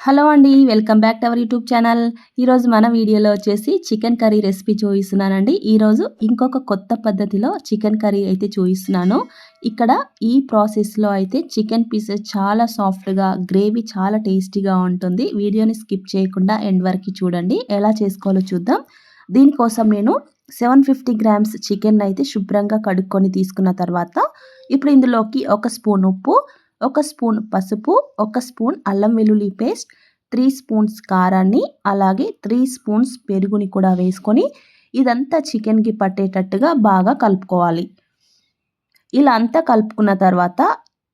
Hello అండి welcome back to our YouTube channel. ఈరోజు మన వీడియోలో వచ్చేసి చికెన్ కర్రీ రెసిపీ చూపిస్తున్నానండి ఈరోజు ఇంకొక కొత్త పద్ధతిలో చికెన్ కర్రీ అయితే చూపిస్తున్నాను ఇక్కడ ఈ ప్రాసెస్లో అయితే చికెన్ పీసెస్ చాలా సాఫ్ట్గా గ్రేవీ చాలా టేస్టీగా ఉంటుంది. వీడియోని స్కిప్ చేయకుండా ఎండ్ వరకు చూడండి. ఎలా చేసుకోవాలో చూద్దాం. దీనికోసం నేను సెవెన్ ఫిఫ్టీ గ్రామ్స్ చికెన్ అయితే శుభ్రంగా కడుక్కొని తీసుకున్న తర్వాత ఇప్పుడు ఇందులోకి ఒక స్పూన్ ఉప్పు ఒక స్పూన్ పసుపు ఒక స్పూన్ అల్లం వెల్లుల్లి పేస్ట్ త్రీ స్పూన్స్ కారాన్ని అలాగే త్రీ స్పూన్స్ పెరుగుని కూడా వేసుకొని ఇదంతా చికెన్కి పట్టేటట్టుగా బాగా కలుపుకోవాలి. ఇలా అంతా కలుపుకున్న తర్వాత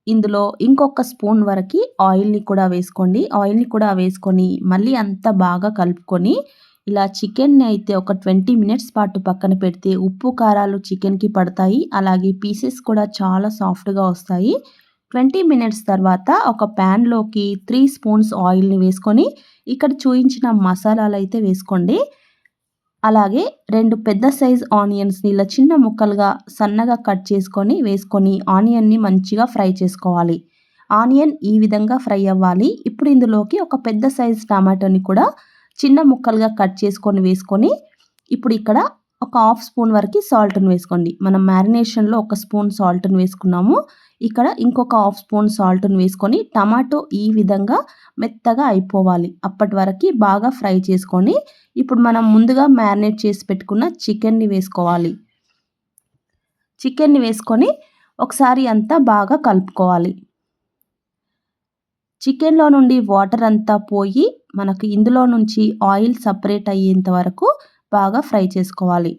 ఇందులో ఇంకొక స్పూన్ వరకు ఆయిల్ని కూడా వేసుకోండి. ఆయిల్ని కూడా వేసుకొని మళ్ళీ అంతా బాగా కలుపుకొని ఇలా చికెన్ని అయితే ఒక ట్వంటీ మినిట్స్ పాటు పక్కన పెడితే ఉప్పు కారాలు చికెన్కి పడతాయి. అలాగే పీసెస్ కూడా చాలా సాఫ్ట్గా వస్తాయి. ట్వంటీ మినిట్స్ తర్వాత ఒక ప్యాన్లోకి త్రీ స్పూన్స్ ఆయిల్ని వేసుకొని ఇక్కడ చూయించిన మసాలాలు అయితే వేసుకోండి. అలాగే రెండు పెద్ద సైజ్ ఆనియన్స్ని ఇలా చిన్న ముక్కలుగా సన్నగా కట్ చేసుకొని వేసుకొని ఆనియన్ని మంచిగా ఫ్రై చేసుకోవాలి. ఆనియన్ ఈ విధంగా ఫ్రై అవ్వాలి. ఇప్పుడు ఇందులోకి ఒక పెద్ద సైజ్ టమాటోని కూడా చిన్న ముక్కలుగా కట్ చేసుకొని వేసుకొని ఇప్పుడు ఇక్కడ ఒక హాఫ్ స్పూన్ వరకు సాల్ట్ని వేసుకోండి. మనం మ్యారినేషన్లో ఒక స్పూన్ సాల్ట్ని వేసుకున్నాము. ఇక్కడ ఇంకొక హాఫ్ స్పూన్ సాల్ట్ని వేసుకొని టమాటో ఈ విధంగా మెత్తగా అయిపోవాలి. అప్పటి వరకు బాగా ఫ్రై చేసుకొని ఇప్పుడు మనం ముందుగా మ్యారినేట్ చేసి పెట్టుకున్న చికెన్ని వేసుకోవాలి. చికెన్ని వేసుకొని ఒకసారి అంతా బాగా కలుపుకోవాలి. చికెన్లో నుండి వాటర్ అంతా పోయి మనకు ఇందులో నుంచి ఆయిల్ సపరేట్ అయ్యేంత వరకు బాగా ఫ్రై చేసుకోవాలి.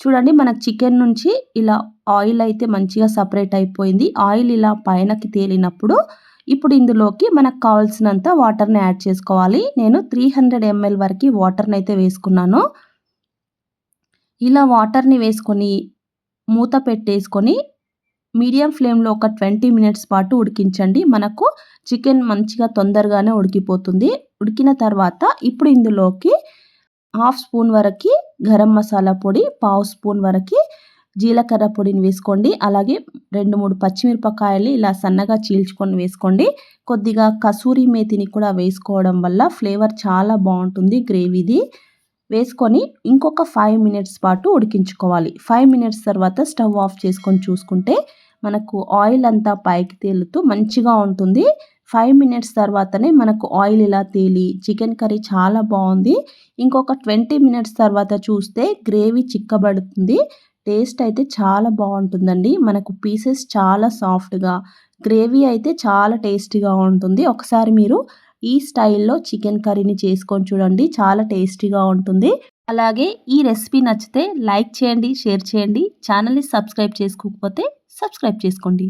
చూడండి మనకు చికెన్ నుంచి ఇలా ఆయిల్ అయితే మంచిగా సపరేట్ అయిపోయింది. ఆయిల్ ఇలా పైనకి తేలినప్పుడు ఇప్పుడు ఇందులోకి మనకు కావాల్సినంత వాటర్ని యాడ్ చేసుకోవాలి. నేను త్రీ హండ్రెడ్ ఎంఎల్ వరకు వాటర్ని అయితే వేసుకున్నాను. ఇలా వాటర్ని వేసుకొని మూత పెట్టేసుకొని మీడియం ఫ్లేమ్లో ఒక ట్వంటీ మినిట్స్ పాటు ఉడికించండి. మనకు చికెన్ మంచిగా తొందరగానే ఉడికిపోతుంది. ఉడికిన తర్వాత ఇప్పుడు ఇందులోకి హాఫ్ స్పూన్ వరకు గరం మసాలా పొడి పావు స్పూన్ వరకు జీలకర్ర పొడిని వేసుకోండి. అలాగే రెండు మూడు పచ్చిమిరపకాయలు ఇలా సన్నగా చీల్చుకొని వేసుకోండి. కొద్దిగా కసూరి మేతిని కూడా వేసుకోవడం వల్ల ఫ్లేవర్ చాలా బాగుంటుంది గ్రేవీది. వేసుకొని ఇంకొక ఫైవ్ మినిట్స్ పాటు ఉడికించుకోవాలి. ఫైవ్ మినిట్స్ తర్వాత స్టవ్ ఆఫ్ చేసుకొని చూసుకుంటే మనకు ఆయిల్ అంతా పైకి తేలుతూ మంచిగా ఉంటుంది. ఫైవ్ మినిట్స్ తర్వాతనే మనకు ఆయిల్ ఇలా తేలి చికెన్ కర్రీ చాలా బాగుంది. ఇంకొక ట్వంటీ మినిట్స్ తర్వాత చూస్తే గ్రేవీ చిక్కబడుతుంది. టేస్ట్ అయితే చాలా బాగుంటుందండి. మనకు పీసెస్ చాలా సాఫ్ట్గా గ్రేవీ అయితే చాలా టేస్టీగా ఉంటుంది. ఒకసారి మీరు ఈ స్టైల్లో చికెన్ కర్రీని చేసుకొని చూడండి. చాలా టేస్టీగా ఉంటుంది. అలాగే ఈ రెసిపీ నచ్చితే లైక్ చేయండి షేర్ చేయండి. ఛానల్ని సబ్స్క్రైబ్ చేసుకోకపోతే సబ్స్క్రైబ్ చేసుకోండి.